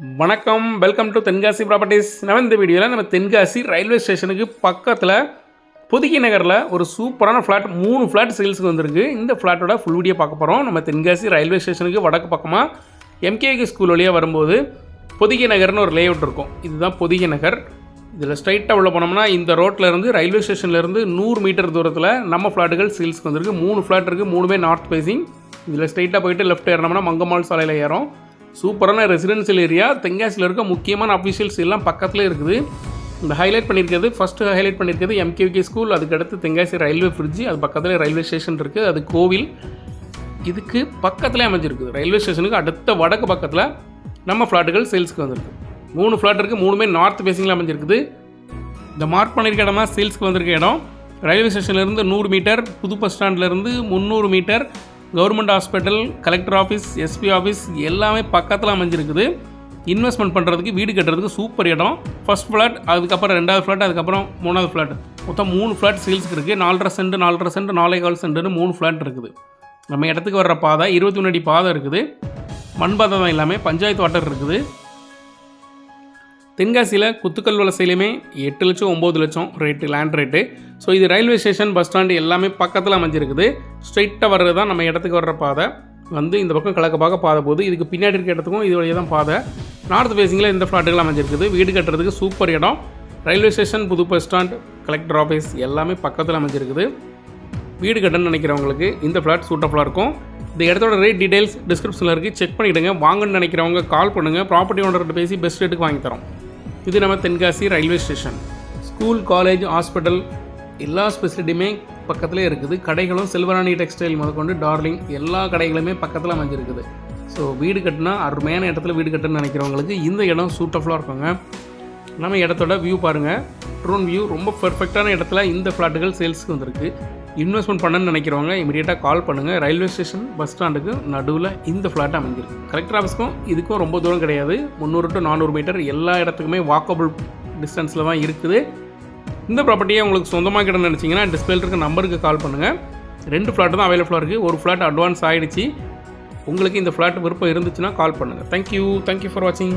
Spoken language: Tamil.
வணக்கம். வெல்கம் டு தென்காசி ப்ராப்பர்ட்டிஸ் நம்ம இந்த வீடியோவில் நம்ம தென்காசி ரயில்வே ஸ்டேஷனுக்கு பக்கத்தில் புதுக்கி நகரில் ஒரு சூப்பரான ஃப்ளாட் மூணு ஃப்ளாட் சேல்ஸுக்கு வந்திருக்கு. இந்த ஃப்ளாட்டோட ஃபுல் வீடியோ பார்க்க போகிறோம் நம்ம தென்காசி ரயில்வே ஸ்டேஷனுக்கு வடக்கு பக்கமாக எம்கேகி ஸ்கூல் வழியாக வரும்போது பொதிகை நகர்னு ஒரு லேஅவுட் இருக்கும். இதுதான் பொதிகை நகர். இதில் ஸ்ட்ரைட்டாக உள்ள போனோம்னா இந்த ரோட்டில் இருந்து ரயில்வே ஸ்டேஷன்லேருந்து நூறு மீட்டர் தூரத்தில் நம்ம ஃப்ளாட்டுகள் சேல்ஸுக்கு வந்திருக்கு. மூணு ஃப்ளாட் இருக்குது மூணுமே நார்த் ஃபேஸிங் இதில் ஸ்ட்ரைட்டாக போயிட்டு லெஃப்ட் ஏறினோம்னா மங்கம்மாள் சாலையில் ஏறும் சூப்பரான ரெசிடென்சியல் ஏரியா தென்காசியில் இருக்க முக்கியமான அஃபிஷியல்ஸ் எல்லாம் பக்கத்தில் இருக்குது. இந்த ஹைலைட் பண்ணியிருக்கிறது ஃபஸ்ட்டு ஹைலைட் பண்ணியிருக்கிறது எம்கேவிகே ஸ்கூல் அதுக்கடுத்து தென்காசி ரயில்வே ஃப்ரிட்ஜ் அது பக்கத்தில் ரயில்வே ஸ்டேஷன் இருக்குது அது கோவில். இதுக்கு பக்கத்தில் அமைஞ்சிருக்குது. ரயில்வே ஸ்டேஷனுக்கு அடுத்த வடக்கு பக்கத்தில் நம்ம ஃப்ளாட்டுகள் சேல்ஸ்க்கு வந்திருக்கு. மூணு ஃப்ளாட் இருக்குது மூணுமே நார்த் ஃபேஸிங்கில் அமைஞ்சிருக்குது. இந்த மார்க் பண்ணியிருக்க இடமா சேல்ஸ்க்கு வந்திருக்க இடம். ரயில்வே ஸ்டேஷன்லேருந்து நூறு மீட்டர் புது பஸ் ஸ்டாண்ட்லேருந்து முந்நூறு metre government hospital collector office SP office எல்லாமே பக்கத்தில் அமைஞ்சிருக்குது. இன்வெஸ்ட்மெண்ட் பண்ணுறதுக்கு வீடு கட்டுறதுக்கு சூப்பர் இடம். ஃபஸ்ட் ஃப்ளாட் அதுக்கப்புறம் ரெண்டாவது ஃப்ளாட் அதுக்கப்புறம் மூணாவது ஃப்ளாட் மொத்தம் மூணு ஃப்ளாட் சேல்ஸ்க்கு இருக்குது நாலரை சென்ட் நாலரை சென்ட் நாலே கால் சென்ட்டுன்னு மூணு ஃப்ளாட் இருக்குது. நம்ம இடத்துக்கு வர்ற பாதை இருபத்தி மூணு அடி பாதை இருக்குது. மண் பாதை தான் எல்லாமே பஞ்சாயத்து வாட்டர் இருக்குது. தென்காசியில் குத்துக்கல் வலசையிலுமே எட்டு லட்சம் ஒம்பது லட்சம் ரேட்டு லேண்ட் ரேட்டு ஸோ இது ரயில்வே ஸ்டேஷன் பஸ் ஸ்டாண்டு எல்லாமே பக்கத்தில் அமைஞ்சிருக்குது. ஸ்ட்ரெயிட்டாக வர்றது தான் நம்ம இடத்துக்கு வர்ற பாதை. வந்து இந்த பக்கம் கிழக்க பார்க்க பாதை போகுது. இதுக்கு பின்னாடி இருக்க இடத்துக்கும் இது வழியாக தான் பாதை. நார்த் ஃபேஸிங்கில் இந்த ஃப்ளாட்டுகள் அமைஞ்சிருக்குது. வீடு கட்டுறதுக்கு சூப்பர் இடம். ரயில்வே ஸ்டேஷன் புது பஸ் ஸ்டாண்ட் கலெக்டர் ஆஃபீஸ் எல்லாமே பக்கத்தில் அமைஞ்சிருக்குது. வீடு கட்டணும்னு நினைக்கிறவங்களுக்கு இந்த ஃப்ளாட் சூட்டபுளாக இருக்கும். இந்த இடத்தோட ரேட் டீடைல்ஸ் டிஸ்கிரிப்ஷனில் இருக்குது செக் பண்ணிவிடுங்க வாங்கன்னு நினைக்கிறவங்க கால் பண்ணுங்கள் ப்ராப்பர்ட்டி ஓனர்கிட்ட பேசி பெஸ்ட் ரேட்டுக்கு வாங்கி தரோம். இது நம்ம Tenkasi railway station. School college hospital எல்லா ஸ்பெசிலிட்டியுமே பக்கத்துலேயே இருக்குது. கடைகளும் செல்வராணி டெக்ஸ்டைல் முதற்கொண்டு டார்லிங் எல்லா கடைகளுமே பக்கத்தில் அமைஞ்சிருக்குது. ஸோ வீடு கட்டினா அருமையான இடத்துல வீடு கட்டணும்னு நினைக்கிறவங்களுக்கு இந்த இடம் சூட்டபுளாக இருக்குங்க. நம்ம இடத்தோட வியூ பாருங்கள் ட்ரோன் வியூ ரொம்ப பெர்ஃபெக்டான இடத்துல இந்த ஃப்ளாட்டுகள் சேல்ஸுக்கு வந்திருக்கு. இன்வெஸ்ட்மெண்ட் பண்ணணும்னு நினைக்கிறவங்க இமீடியட்டாக கால் பண்ணுங்கள் ரயில்வே ஸ்டேஷன் பஸ் ஸ்டாண்டுக்கு நடுவில் இந்த ஃப்ளாட் அமைஞ்சிருக்கு. கலெக்டர் ஆஃபீஸ்க்கும் இதுக்கும் ரொம்ப தூரம் கிடையாது. முந்நூறு டு நானூறு மீட்டர் எல்லா இடத்துக்குமே வாக்கபிள் டிஸ்டன்ஸில் தான் இருக்குது. இந்த ப்ராப்பர்ட்டியை உங்களுக்கு சொந்தமாக கிட்ட நினச்சிங்கன்னா டிஸ்பிளேல இருக்க நம்பருக்கு கால் பண்ணுங்கள் ரெண்டு ஃப்ளாட் தான் அவைலபிளாக இருக்குது ஒரு ஃப்ளாட் அட்வான்ஸ் ஆகிடுச்சு உங்களுக்கு இந்த ஃப்ளாட் விருப்பம் இருந்துச்சுன்னா கால் பண்ணுங்கள் தேங்க்யூ தேங்க்யூ ஃபார் வாட்சிங்